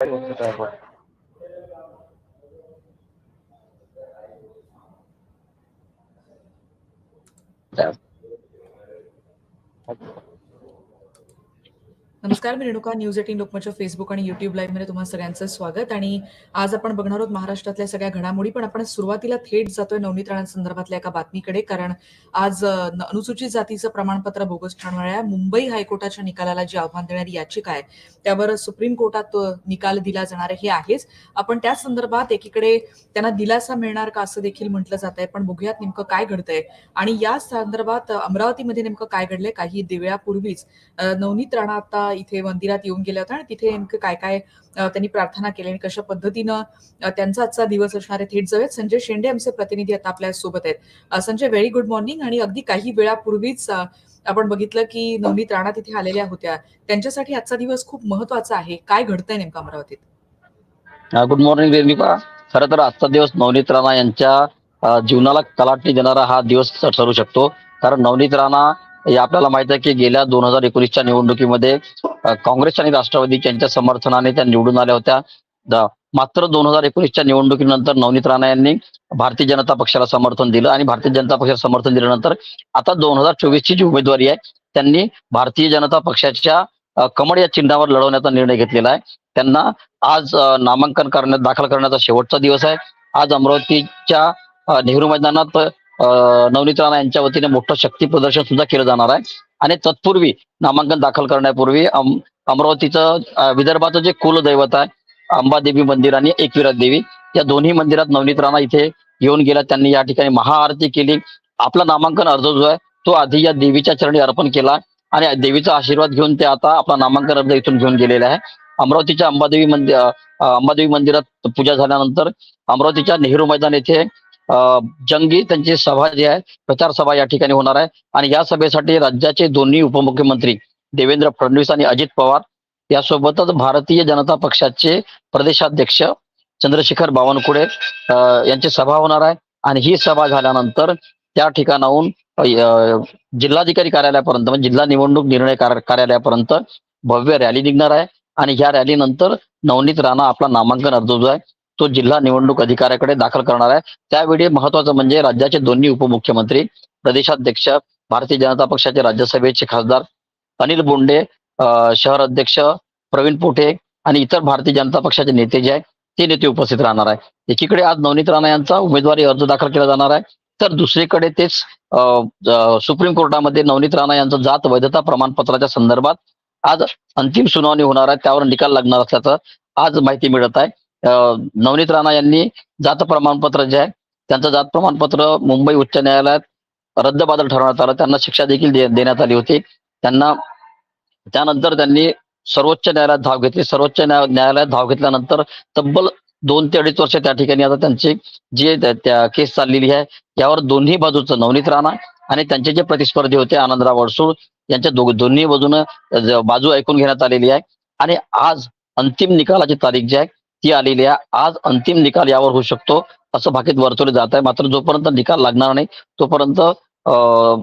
Yeah. नमस्कार मी Renuka news eighteen लोकमतच्या फेसबुक आणि युट्यूब लाईव्हमध्ये तुम्हाला सगळ्यांचं स्वागत. आणि आज आपण बघणार आहोत महाराष्ट्रातल्या सगळ्या घडामोडी पण आपण सुरुवातीला थेट जातोय नवनीत राणांसंदर्भातल्या एका बातमीकडे कारण आज अनुसूचित जातीचं प्रमाणपत्र बोगस ठरणाऱ्या मुंबई हायकोर्टाच्या निकालाला जी आव्हान देणारी याचिका आहे त्यावर सुप्रीम कोर्टात निकाल दिला जाणार हे आहेच. आपण त्या संदर्भात एकीकडे त्यांना दिलासा मिळणार का असं देखील म्हटलं जात आहे पण बघूयात नेमकं काय घडतंय. आणि या संदर्भात अमरावतीमध्ये नेमकं काय घडलंय काही दिव्यापूर्वीच नवनीत राणा आता इथे मंदिरात येऊन गेल्या होत्या आणि तिथे नेमकं काय काय त्यांनी प्रार्थना केली आणि कशा पद्धतीनं त्यांचा आजचा दिवस असणारे थेट जवळ संजय शेंडे आमचे प्रतिनिधी आता आपल्यासोबत आहेत. संजय व्हेरी गुड मॉर्निंग आणि अगदी काही वेळापूर्वीच आपण बघितलं की नवनीत राणा तिथे आलेल्या होत्या. त्यांच्यासाठी आजचा दिवस खूप महत्त्वाचा आहे. काय घडतंय नेमकं अमरावतीत? गुड मॉर्निंग रेणुका खरं तर आजचा दिवस नवनीत राणा यांच्या जीवनाला कलाटणी देणारा हा दिवस ठरू शकतो. कारण नवनीत राणा हे आपल्याला माहीत आहे की गेल्या दोन हजार एकोणीसच्या निवडणुकीमध्ये काँग्रेस आणि राष्ट्रवादी यांच्या समर्थनाने त्या निवडून आल्या होत्या. मात्र दोन हजार एकोणीसच्या निवडणुकीनंतर नवनीत राणा यांनी भारतीय जनता पक्षाला समर्थन दिलं आणि भारतीय जनता पक्षाला समर्थन दिल्यानंतर आता दोन हजार चोवीसची जी उमेदवारी आहे त्यांनी भारतीय जनता पक्षाच्या कमळ या चिन्हावर लढवण्याचा निर्णय घेतलेला आहे. त्यांना आज नामांकन करण्यात दाखल करण्याचा शेवटचा दिवस आहे. आज अमरावतीच्या नेहरू मैदानात नवनीत राणा यांच्या वतीने मोठं शक्ती प्रदर्शन सुद्धा केलं जाणार आहे. आणि तत्पूर्वी नामांकन दाखल करण्यापूर्वी अमरावतीचं विदर्भाचं जे कुलदैवत आहे अंबादेवी मंदिर आणि एकविरा देवी या दोन्ही मंदिरात नवनीत राणा इथे येऊन गेला त्यांनी या ठिकाणी महाआरती केली. आपला नामांकन अर्ज जो आहे तो आधी या देवीच्या चरणी अर्पण केला. आणि देवीचा आशीर्वाद घेऊन ते आता आपला नामांकन अर्ज इथून घेऊन गेलेला आहे. अमरावतीच्या अंबादेवी मंदिर अंबादेवी मंदिरात पूजा झाल्यानंतर अमरावतीच्या नेहरू मैदान येथे जंगी त्यांची सभा जी आहे प्रचार सभा या ठिकाणी होणार आहे. आणि या सभेसाठी राज्याचे दोन्ही उपमुख्यमंत्री देवेंद्र फडणवीस आणि अजित पवार यासोबतच भारतीय जनता पक्षाचे प्रदेशाध्यक्ष चंद्रशेखर बावनकुळे यांची सभा होणार आहे. आणि ही सभा झाल्यानंतर त्या ठिकाणाहून जिल्हाधिकारी कार्यालयापर्यंत म्हणजे जिल्हा निवडणूक निर्णय कार्यालयापर्यंत भव्य रॅली निघणार आहे. आणि ह्या रॅलीनंतर नवनीत राणा आपला नामांकन अर्ज जो आहे तो जिल्हा निवडणूक अधिकाऱ्याकडे दाखल करणार आहे. त्यावेळी महत्वाचं म्हणजे राज्याचे दोन्ही उपमुख्यमंत्री प्रदेशाध्यक्ष भारतीय जनता पक्षाचे राज्यसभेचे खासदार अनिल बोंडे शहर अध्यक्ष प्रवीण पोटे आणि इतर भारतीय जनता पक्षाचे नेते जे आहे ते नेते उपस्थित राहणार आहे. एकीकडे आज नवनीत राणा यांचा उमेदवारी अर्ज दाखल केला जाणार आहे. तर दुसरीकडे तेच सुप्रीम कोर्टामध्ये नवनीत राणा यांचं जात वैधता प्रमाणपत्राच्या संदर्भात आज अंतिम सुनावणी होणार आहे. त्यावर निकाल लागणार असल्याचं आज माहिती मिळत आहे. नवनीत राणा यांनी जात प्रमाणपत्र जे आहे त्यांचं जात प्रमाणपत्र मुंबई उच्च न्यायालयात रद्दबादल ठरवण्यात आलं. त्यांना शिक्षा देखील दे- देण्यात आली होती. त्यांना त्यानंतर त्यांनी सर्वोच्च न्यायालयात धाव घेतली. सर्वोच्च न्याय- न्यायालयात धाव घेतल्यानंतर तब्बल दोन ते अडीच वर्ष त्या ठिकाणी आता त्यांची जी त्या- केस चाललेली आहे यावर दोन्ही बाजूचं नवनीत राणा आणि त्यांचे जे प्रतिस्पर्धी होते आनंदराव अडसूळ यांच्या दो दोन्ही बाजूनं बाजू ऐकून घेण्यात आलेली आहे. आणि आज अंतिम निकालाची तारीख जी आहे ती आलेली आहे. आज अंतिम निकाल यावर होऊ शकतो असं भाकीत वर्तवले जात आहे. मात्र जोपर्यंत निकाल लागणार नाही तोपर्यंत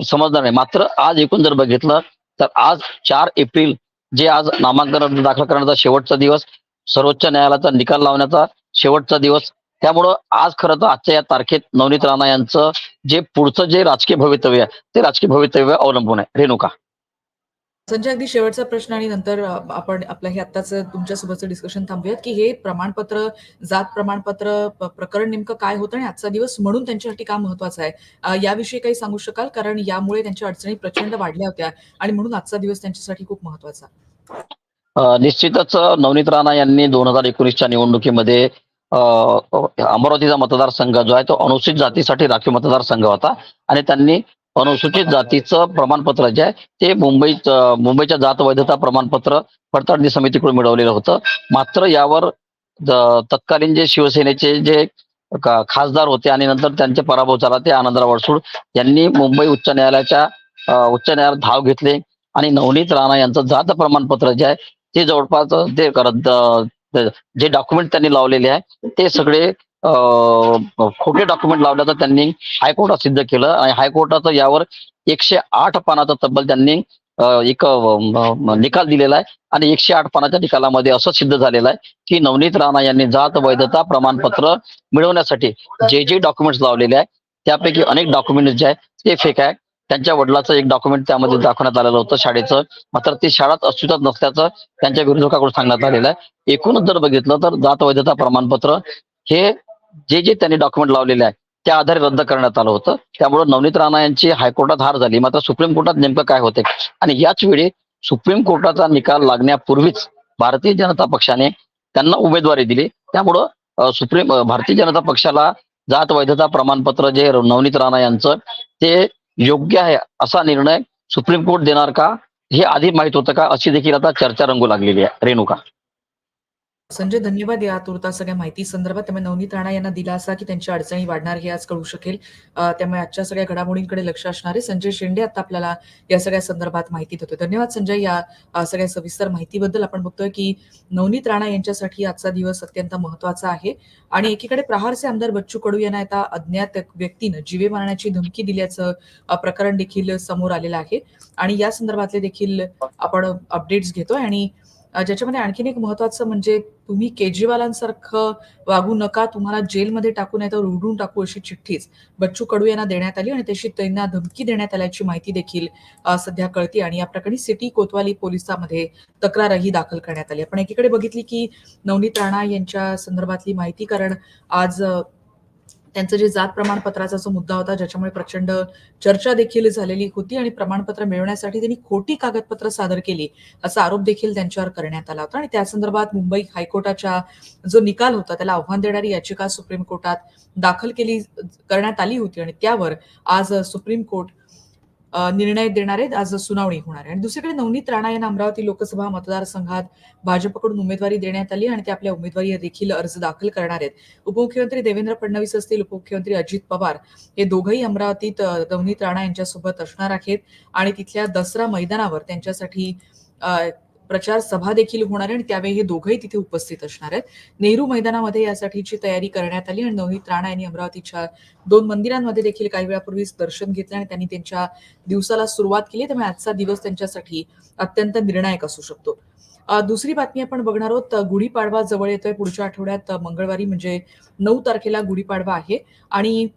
समजणार नाही. मात्र आज एकूण जर बघितलं तर आज चार एप्रिल जे आज नामांकन दाखल करण्याचा शेवटचा दिवस सर्वोच्च न्यायालयाचा निकाल लावण्याचा शेवटचा दिवस त्यामुळं आज खरं तर आजच्या या तारखेत नवनीत राणा यांचं जे पुढचं जे राजकीय भवितव्य आहे ते राजकीय भवितव्य अवलंबून आहे. रेणुका. संजय अगदी शेवटचा प्रश्न आणि नंतर आपण आपलं हे आत्ताच तुमच्यासोबतचं डिस्कशन थांबूयात की हे प्रमाणपत्र जात प्रमाणपत्र प्रकरण नेमकं काय होतं आणि आजचा दिवस म्हणून त्यांच्यासाठी का महत्त्वाचा आहे? याविषयी काही सांगू शकाल? कारण यामुळे त्यांच्या अडचणी प्रचंड वाढल्या होत्या आणि म्हणून आजचा दिवस त्यांच्यासाठी खूप महत्त्वाचा. निश्चितच नवनीत राणा यांनी दोन हजार एकोणीसच्या निवडणुकीमध्ये अमरावतीचा मतदारसंघ जो आहे तो अनुसूचित जातीसाठी राखीव मतदारसंघ होता आणि त्यांनी अनुसूचित जातीचं प्रमाणपत्र जे आहे ते मुंबईत मुंबईच्या जात वैधता प्रमाणपत्र पडताळणी समितीकडून मिळवलेलं होतं. मात्र यावर तत्कालीन जे शिवसेनेचे जे खासदार होते आणि नंतर त्यांचे पराभव झाला ते आनंदराव अडसूळ यांनी मुंबई उच्च न्यायालयाच्या उच्च न्यायालयात धाव घेतले आणि नवनीत राणा यांचं जात प्रमाणपत्र जे आहे ते जवळपास ते करत जे डॉक्युमेंट त्यांनी लावलेले आहे ते सगळे खोटे डॉक्युमेंट लावल्याचं त्यांनी हायकोर्टात सिद्ध केलं आणि हायकोर्टाचं यावर एकशे आठ पानाचा तब्बल त्यांनी एक निकाल दिलेला आहे आणि एकशे आठ पानाच्या निकालामध्ये असं सिद्ध झालेलं आहे की नवनीत राणा यांनी जात वैधता प्रमाणपत्र मिळवण्यासाठी जे जे डॉक्युमेंट्स लावलेले आहे त्यापैकी अनेक डॉक्युमेंट्स जे आहेत ते फेक आहे त्यांच्या वडिलाचं एक डॉक्युमेंट त्यामध्ये दाखवण्यात आलेलं होतं शाळेचं. मात्र ते शाळात अस्तित्वात नसल्याचं त्यांच्या विरोधकाकडून सांगण्यात आलेलं आहे. एकूणच जर बघितलं तर जात वैधता प्रमाणपत्र हे जे जे त्यांनी डॉक्युमेंट लावलेले आहे त्या आधारे रद्द करण्यात आलं होतं. त्यामुळे नवनीत राणा यांची हायकोर्टात हार झाली. मात्र सुप्रीम कोर्टात नेमकं काय होते? आणि याच वेळी सुप्रीम कोर्टाचा निकाल लागण्यापूर्वीच भारतीय जनता पक्षाने त्यांना उमेदवारी दिली. त्यामुळं सुप्रीम भारतीय जनता पक्षाला जात वैधता प्रमाणपत्र जे नवनीत राणा यांचं ते योग्य आहे असा निर्णय सुप्रीम कोर्ट देणार का? हे आधी माहीत होतं का? अशी देखील आता चर्चा रंगू लागलेली आहे. रेणुका. संजय धन्यवाद या तुर्ता सगळ्या माहिती संदर्भात. त्यामुळे नवनीत राणा यांना दिलासा की त्यांच्या अडचणी वाढणार हे आज कळू शकेल. त्यामुळे आजच्या सगळ्या घडामोडींकडे लक्ष असणारे संजय शेंडे आता आपल्याला या सगळ्या संदर्भात माहिती देतोय. धन्यवाद संजय या सगळ्या सविस्तर माहितीबद्दल आपण बघतोय की नवनीत राणा यांच्यासाठी आजचा दिवस अत्यंत महत्त्वाचा आहे. आणि एकीकडे प्रहारचे आमदार बच्चू कडू यांना आता अज्ञात व्यक्तीनं जीवे मारण्याची धमकी दिल्याचं प्रकरण देखील समोर आलेलं आहे. आणि या संदर्भातले देखील आपण अपडेट्स घेतोय आणि ज्याच्यामध्ये आणखीन एक महत्वाचं म्हणजे तुम्ही केजरीवालांसारखं वागू नका तुम्हाला जेलमध्ये टाकू नाही तर उडून टाकू अशी चिठ्ठीच. बच्चू कडू यांना देण्यात आली आणि त्याची त्यांना धमकी देण्यात आल्याची माहिती देखील सध्या कळते आणि या प्रकरणी सिटी कोतवाली पोलिसांमध्ये तक्रारही दाखल करण्यात आली. आपण एकीकडे बघितली की नवनीत राणा यांच्या संदर्भातली माहिती कारण आज त्यांचं जे जात प्रमाणपत्राचा जो मुद्दा होता ज्याच्यामुळे प्रचंड चर्चा देखील झालेली होती आणि प्रमाणपत्र मिळवण्यासाठी त्यांनी खोटी कागदपत्र सादर केली असा आरोप देखील त्यांच्यावर करण्यात आला होता. आणि त्या संदर्भात मुंबई हायकोर्टाच्या जो निकाल होता त्याला आव्हान देणारी याचिका सुप्रीम कोर्टात दाखल केली करण्यात आली होती. आणि त्यावर आज सुप्रीम कोर्ट निर्णय देणार आहेत आज सुनावणी होणार आहे. आणि दुसरीकडे नवनीत राणा यांना अमरावती लोकसभा मतदारसंघात भाजपकडून उमेदवारी देण्यात आली आणि ते आपल्या उमेदवारी देखील अर्ज दाखल करणार आहेत. उपमुख्यमंत्री देवेंद्र फडणवीस असतील उपमुख्यमंत्री अजित पवार हे दोघंही अमरावतीत नवनीत राणा यांच्यासोबत असणार आहेत. आणि तिथल्या दसरा मैदानावर त्यांच्यासाठी प्रचार सभा देखील होणार आहे आणि त्यावेळी हे दोघंही तिथे उपस्थित असणार आहेत. नेहरू मैदानामध्ये यासाठीची तयारी करण्यात आली आणि नवनीत राणा यांनी अमरावतीच्या दोन मंदिरांमध्ये देखील काही वेळापूर्वीच दर्शन घेतलं आणि त्यांनी त्यांच्या दिवसाला सुरुवात केली. त्यामुळे आजचा दिवस त्यांच्यासाठी अत्यंत निर्णायक असू शकतो. दुसरी बातमी आपण बघणार आहोत गुढीपाडवा जवळ येतोय. पुढच्या आठवड्यात मंगळवारी म्हणजे नऊ तारखेला गुढीपाडवा आहे. आणि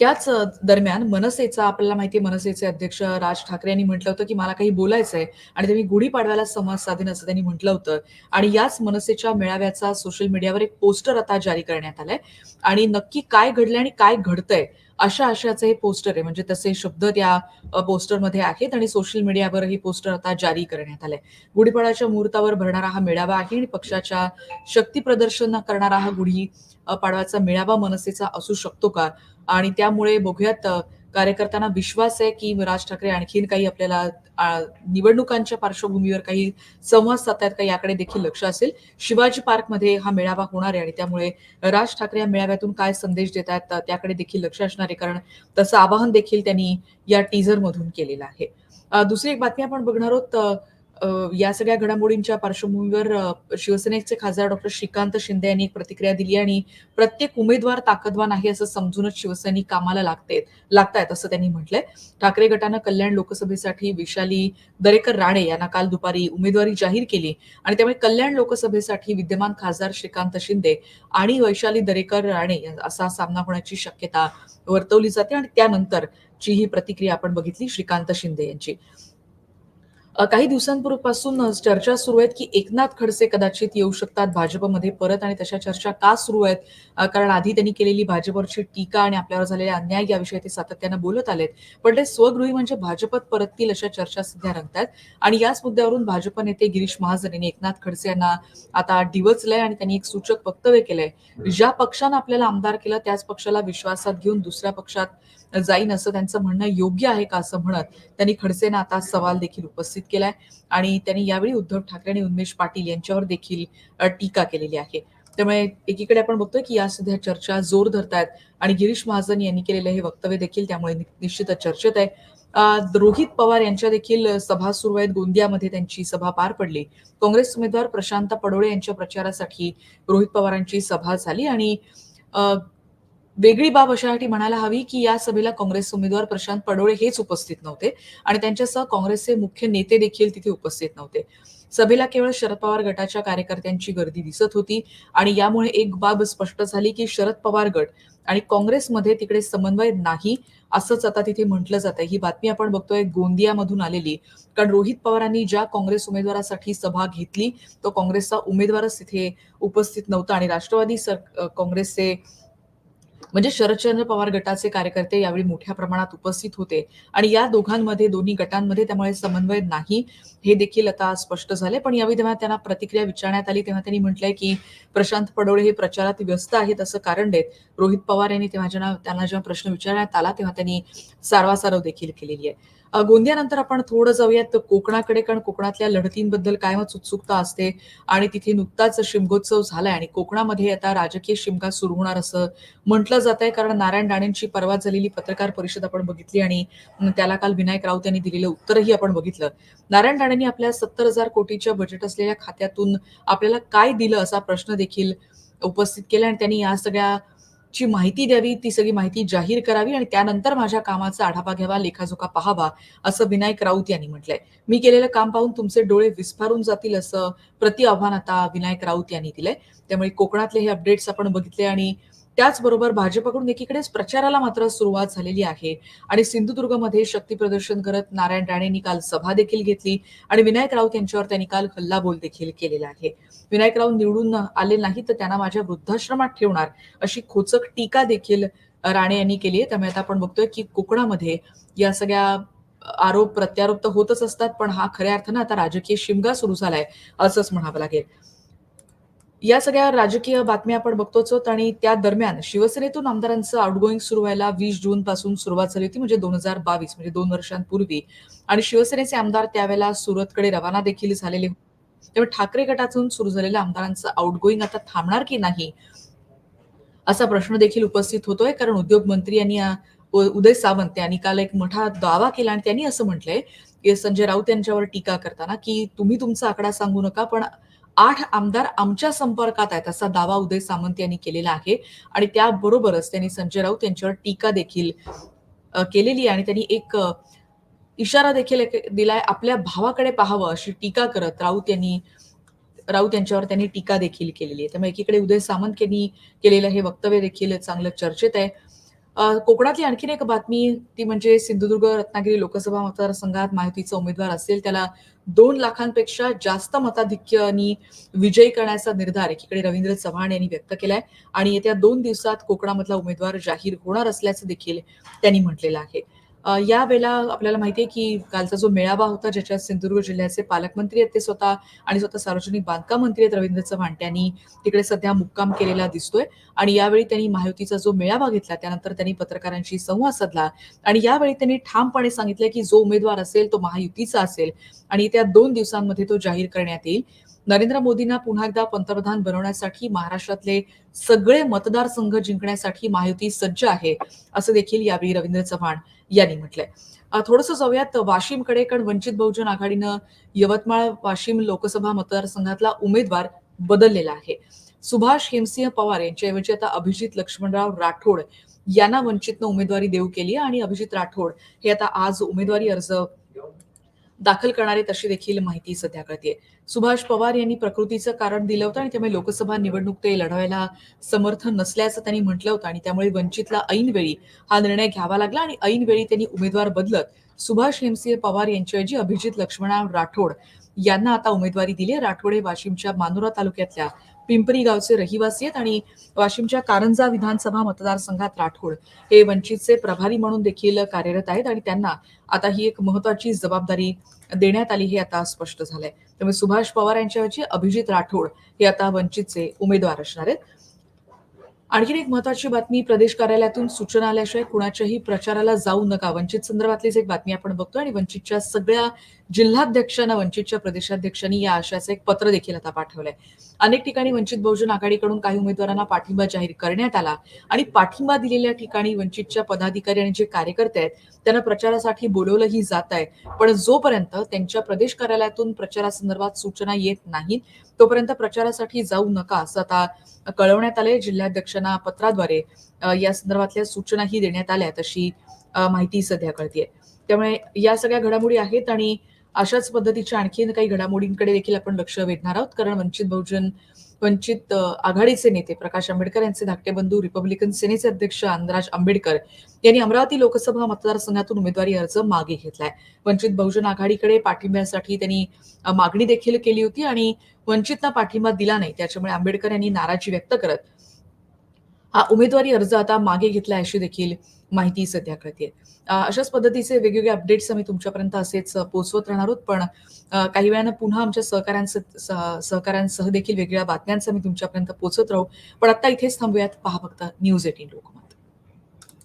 त्याच दरम्यान मनसेचा आपल्याला माहिती मनसेचे अध्यक्ष राज ठाकरे यांनी म्हटलं होतं की मला काही बोलायचं आहे आणि ते मी गुढीपाडव्याला संवाद साधेन असं त्यांनी म्हटलं होतं. आणि याच मनसेच्या मेळाव्याचा सोशल मीडियावर एक पोस्टर आता जारी करण्यात आलाय. आणि नक्की काय घडलंय आणि काय घडतंय अशा आशयाचं हे पोस्टर आहे. म्हणजे तसे शब्द त्या पोस्टरमध्ये आहेत आणि सोशल मीडियावर ही पोस्टर आता जारी करण्यात आलंय. गुढीपाडाच्या मुहूर्तावर भरणारा हा मेळावा आहे आणि पक्षाच्या शक्ती प्रदर्शन करणारा हा गुढी पाडव्याचा मेळावा मनसेचा असू शकतो का? आणि त्यामुळे बघूयात कार्यकर्त्यांना विश्वास आहे की राज ठाकरे आणखीन काही आपल्याला निवडणुकांच्या पार्श्वभूमीवर काही संवाद साधतात का याकडे देखील लक्ष असेल. शिवाजी पार्कमध्ये हा मेळावा होणार आहे आणि त्यामुळे राज ठाकरे या मेळाव्यातून काय संदेश देत आहेत त्याकडे देखील लक्ष असणार आहे. कारण तसं आवाहन देखील त्यांनी या टीझर मधून केलेलं आहे. दुसरी एक बातमी आपण बघणार आहोत या सगळ्या घडामोडींच्या पार्श्वभूमीवर शिवसेनेचे खासदार डॉक्टर श्रीकांत शिंदे यांनी एक प्रतिक्रिया दिली आणि प्रत्येक उमेदवार ताकदवान आहे असं समजूनच शिवसैनिक कामाला लागतेत लागतायत असं त्यांनी म्हटलंय. ठाकरे गटानं कल्याण लोकसभेसाठी विशाली दरेकर राणे यांना काल दुपारी उमेदवारी जाहीर केली आणि त्यामुळे कल्याण लोकसभेसाठी विद्यमान खासदार श्रीकांत शिंदे आणि वैशाली दरेकर राणे असा सामना होण्याची शक्यता वर्तवली जाते आणि त्यानंतर ची ही प्रतिक्रिया आपण बघितली श्रीकांत शिंदे यांची. काही दिवसांपूर्वीपासून चर्चा सुरू आहेत की एकनाथ खडसे कदाचित येऊ शकतात भाजपमध्ये परत आणि तशा चर्चा का सुरू आहेत? कारण आधी त्यांनी केलेली भाजपवरची टीका आणि आपल्यावर झालेला अन्याय याविषयी ते सातत्यानं बोलत आलेत. पण ते स्वगृही म्हणजे भाजपत परततील अशा चर्चा सध्या रंगतात आणि याच मुद्द्यावरून भाजप नेते गिरीश महाजन यांनी एकनाथ खडसे यांना आता डिवचलंय आणि त्यांनी एक सूचक वक्तव्य केलंय. ज्या पक्षानं आपल्याला आमदार केलं त्याच पक्षाला विश्वासात घेऊन दुसऱ्या पक्षात जाईन असं त्यांचं म्हणणं योग्य आहे का असं म्हणत त्यांनी खडसेंना आता सवाल देखील उपस्थित केलाय. आणि त्यांनी यावेळी उद्धव ठाकरे आणि उन्मेश पाटील यांच्यावर देखील टीका केलेली आहे. त्यामुळे एकीकडे आपण बघतोय की या सध्या चर्चा जोर धरतायत आणि गिरीश महाजन यांनी केलेलं हे वक्तव्य देखील त्यामुळे निश्चितच चर्चेत आहे. रोहित पवार यांच्या देखील सभा सुरू आहेत. गोंदियामध्ये त्यांची सभा पार पडली. काँग्रेस उमेदवार प्रशांत पडोळे यांच्या प्रचारासाठी रोहित पवारांची सभा झाली आणि वेगळी बाब अशासाठी म्हणायला हवी की या सभेला काँग्रेस उमेदवार प्रशांत पडोळे हेच उपस्थित नव्हते आणि त्यांच्यासह काँग्रेसचे मुख्य नेते देखील तिथे उपस्थित नव्हते. सभेला केवळ शरद पवार गटाच्या कार्यकर्त्यांची गर्दी दिसत होती आणि यामुळे एक बाब स्पष्ट झाली की शरद पवार गट आणि काँग्रेसमध्ये तिकडे समन्वय नाही असंच आता तिथे म्हटलं जात. आहे ही बातमी आपण बघतोय गोंदियामधून आलेली. कारण रोहित पवारांनी ज्या काँग्रेस उमेदवारासाठी सभा घेतली तो काँग्रेसचा उमेदवारच तिथे उपस्थित नव्हता आणि राष्ट्रवादी सर काँग्रेसचे म्हणजे शरदचंद्र पवार गटाचे कार्यकर्ते यावेळी मोठ्या प्रमाणात उपस्थित होते. आणि या दोघांमध्ये दोन्ही गटांमध्ये त्यामुळे समन्वय नाही. हे देखील आता स्पष्ट झाले. पण यावेळी तेव्हा त्यांना प्रतिक्रिया विचारण्यात आली तेव्हा त्यांनी म्हटलंय की प्रशांत पडोळे हे प्रचारात व्यस्त आहेत असं कारण देत रोहित पवार यांनी तेव्हा जेव्हा त्यांना जेव्हा प्रश्न विचारण्यात आला तेव्हा त्यांनी सारवासारव देखील केलेली आहे. गोंदियानंतर आपण थोडं जाऊयात कोकणाकडे कारण कोकणातल्या लढतींबद्दल कायमच उत्सुकता असते आणि तिथे नुकताच शिमगोत्सव झालाय आणि कोकणामध्ये आता राजकीय शिमगा सुरू होणार असं म्हटलं जात आहे कारण नारायण राणेंची परवा झालेली पत्रकार परिषद आपण बघितली आणि त्याला काल विनायक राऊत यांनी दिलेलं उत्तरही आपण बघितलं. नारायण राणेंनी आपल्या सत्तर हजार कोटीच्या बजेट असलेल्या खात्यातून आपल्याला काय दिलं असा प्रश्न देखील उपस्थित केला आणि त्यांनी या सगळ्या ची माहिती द्यावी ती सगळी माहिती जाहीर करावी आणि त्यानंतर माझ्या कामाचा आढावा घ्यावा लेखाजोखा पाहावा असं विनायक राऊत यांनी म्हटलंय. मी केलेलं काम पाहून तुमचे डोळे विस्फारून जातील असं प्रति आव्हान आता विनायक राऊत यांनी दिलंय. त्यामुळे कोकणातले हे अपडेट्स आपण बघितले आणि त्याचबरोबर भाजपकडून एकीकडेच प्रचाराला मात्र सुरुवात झालेली आहे. आणि सिंधुदुर्गमध्ये शक्ती प्रदर्शन करत नारायण राणेंनी काल सभा देखील घेतली आणि विनायक राऊत यांच्यावर त्यांनी काल हल्लाबोल देखील केलेला आहे. विनायक राऊत निवडून आले नाही तर त्यांना माझ्या वृद्धाश्रमात ठेवणार अशी खोचक टीका देखील राणे यांनी केली आहे. त्यामुळे आता आपण बघतोय की कोकणामध्ये या सगळ्या आरोप प्रत्यारोप तर होतच असतात पण हा खऱ्या अर्थानं आता राजकीय शिमगा सुरू झालाय असंच म्हणावं लागेल. या सगळ्या राजकीय बातम्या आपण बघतोच आणि त्या दरम्यान शिवसेनेतून आमदारांचं आउटगोईंग सुरू व्हायला वीस जून पासून सुरुवात झाली होती म्हणजे दोन हजार बावीस म्हणजे दोन वर्षांपूर्वी. आणि शिवसेनेचे आमदार त्यावेळेला सुरतकडे रवाना देखील झालेले त्यामुळे ठाकरे गटातून सुरू झालेल्या आमदारांचं आउटगोईंग आता थांबणार की नाही असा प्रश्न देखील उपस्थित होतोय. कारण उद्योग मंत्री यांनी उदय सावंत यांनी काल एक मोठा दावा केला आणि त्यांनी असं म्हटलंय की संजय राऊत यांच्यावर टीका करताना की तुम्ही तुमचा आकडा सांगू नका पण आठ आमदार आमच्या संपर्कात आहेत असा दावा उदय सामंत यांनी केलेला आहे. आणि त्याबरोबरच त्यांनी संजय राऊत यांच्यावर टीका देखील केलेली आहे. आणि त्यांनी एक इशारा देखील एक दिलाय आपल्या भावाकडे पाहावं अशी टीका करत राऊत यांनी राऊत यांच्यावर त्यांनी टीका देखील केलेली आहे. त्यामुळे एकीकडे उदय सामंत यांनी केलेलं हे वक्तव्य देखील चांगलं चर्चेत आहे. कोकणातली आणखीन एक बातमी ती म्हणजे सिंधुदुर्ग रत्नागिरी लोकसभा मतदारसंघात माहितीचा उमेदवार असेल त्याला दोन लाखांपेक्षा जास्त मताधिक्यानी विजयी करण्याचा निर्धार एकीकडे रवींद्र चव्हाण यांनी व्यक्त केलाय आणि येत्या दोन दिवसात कोकणामधला उमेदवार जाहीर होणार असल्याचं देखील त्यांनी म्हटलेलं आहे. यावेळेला आपल्याला माहिती आहे की कालचा जो मेळावा होता ज्याच्यात सिंधुदुर्ग जिल्ह्याचे पालकमंत्री आहेत ते स्वतः आणि स्वतः सार्वजनिक बांधकाम मंत्री आहेत रवींद्र चव्हाण त्यांनी तिकडे सध्या मुक्काम केलेला दिसतोय. आणि यावेळी त्यांनी महायुतीचा जो मेळावा घेतला त्यानंतर त्यांनी पत्रकारांशी संवाद साधला. आणि यावेळी त्यांनी ठामपणे सांगितलं की जो उमेदवार असेल तो महायुतीचा असेल आणि त्या दोन दिवसांमध्ये तो जाहीर करण्यात येईल. नरेंद्र मोदींना पुन्हा एकदा पंतप्रधान बनवण्यासाठी महाराष्ट्रातले सगळे मतदारसंघ जिंकण्यासाठी महायुती सज्ज आहे असं देखील यावेळी रवींद्र चव्हाण यांनी म्हटलंय. थोडस जाऊयात वाशिमकडे कारण वंचित बहुजन आघाडीनं यवतमाळ वाशिम लोकसभा मतदारसंघातला उमेदवार बदललेला आहे. सुभाष हेमसिंह पवार यांच्याऐवजी आता अभिजित लक्ष्मणराव राठोड यांना वंचितनं उमेदवारी देऊ केली आणि अभिजित राठोड हे आता आज उमेदवारी अर्ज दाखल करणारे तशी देखील माहिती सध्या कळते सुभाष पवार यांनी प्रकृतीचं कारण दिलं होतं आणि त्यामुळे लोकसभा निवडणूक ते लढवायला समर्थ नसल्याचं त्यांनी म्हटलं होतं आणि त्यामुळे वंचितला ऐनवेळी हा निर्णय घ्यावा लागला आणि ऐनवेळी त्यांनी उमेदवार बदलत सुभाष हेमसिंह पवार यांच्याऐवजी अभिजित लक्ष्मणराव राठोड यांना आता उमेदवारी दिली राठोड हे वाशिमच्या मानोरा तालुक्यातल्या पिंपरी गावचे रहिवासी आहेत आणि वाशिमच्या कारंजा विधानसभा मतदारसंघात राठोड हे वंचितचे प्रभारी म्हणून देखील कार्यरत आहेत आणि त्यांना आता ही एक महत्वाची जबाबदारी देण्यात आली हे आता स्पष्ट झालंय. त्यामुळे सुभाष पवार यांच्याऐवजी अभिजित राठोड हे आता वंचितचे उमेदवार असणार आहेत. आणखीन एक महत्वाची बातमी प्रदेश कार्यालयातून सूचना आल्याशिवाय कुणाच्याही प्रचाराला जाऊ नका. वंचित संदर्भातलीच एक बातमी आपण बघतो आणि वंचितच्या सगळ्या जिल्हाध्यक्षांना वंचितच्या प्रदेशाध्यक्षांनी या आशयाचं एक पत्र देखील आता पाठवलंय. अनेक ठिकाणी वंचित बहुजन आघाडीकडून काही उमेदवारांना पाठिंबा जाहीर करण्यात आला आणि पाठिंबा दिलेल्या ठिकाणी वंचितच्या पदाधिकारी आणि जे कार्यकर्ते आहेत त्यांना प्रचारासाठी बोलवलंही जात आहे. पण जोपर्यंत त्यांच्या प्रदेश कार्यालयातून प्रचारासंदर्भात सूचना येत नाहीत तोपर्यंत प्रचारासाठी जाऊ नका असं आता कळवण्यात आलंय. जिल्हाध्यक्षांना पत्राद्वारे या संदर्भातल्या सूचनाही देण्यात आल्या अशी माहिती सध्या कळतीये. त्यामुळे या सगळ्या घडामोडी आहेत आणि अशाच पद्धतीच्या आणखीन काही घडामोडींकडे देखील आपण लक्ष वेधणार आहोत. कारण वंचित बहुजन वंचित आघाडीचे नेते प्रकाश आंबेडकर यांचे धाकटे बंधू रिपब्लिकन सेनेचे अध्यक्ष अंदराज आंबेडकर यांनी अमरावती लोकसभा मतदारसंघातून उमेदवारी अर्ज मागे घेतलाय. वंचित बहुजन आघाडीकडे पाठिंब्यासाठी त्यांनी मागणी देखील केली होती आणि वंचितला पाठिंबा दिला नाही. त्याच्यामुळे आंबेडकर यांनी नाराजी व्यक्त करत हा उमेदवारी अर्ज आता मागे घेतला अशी देखील माहिती सध्या कळते अशाच पद्धतीचे वेगवेगळे अपडेट्स आम्ही तुमच्यापर्यंत असेच पोहोचवत राहणार आहोत. पण काही वेळानं पुन्हा आमच्या सहकाऱ्यांसह सहकाऱ्यांसह देखील वेगवेगळ्या बातम्यांचं आम्ही तुमच्यापर्यंत पोहोचत राहू. पण आता इथेच थांबूयात. पहा फक्त न्यूज एटीन लोकमत.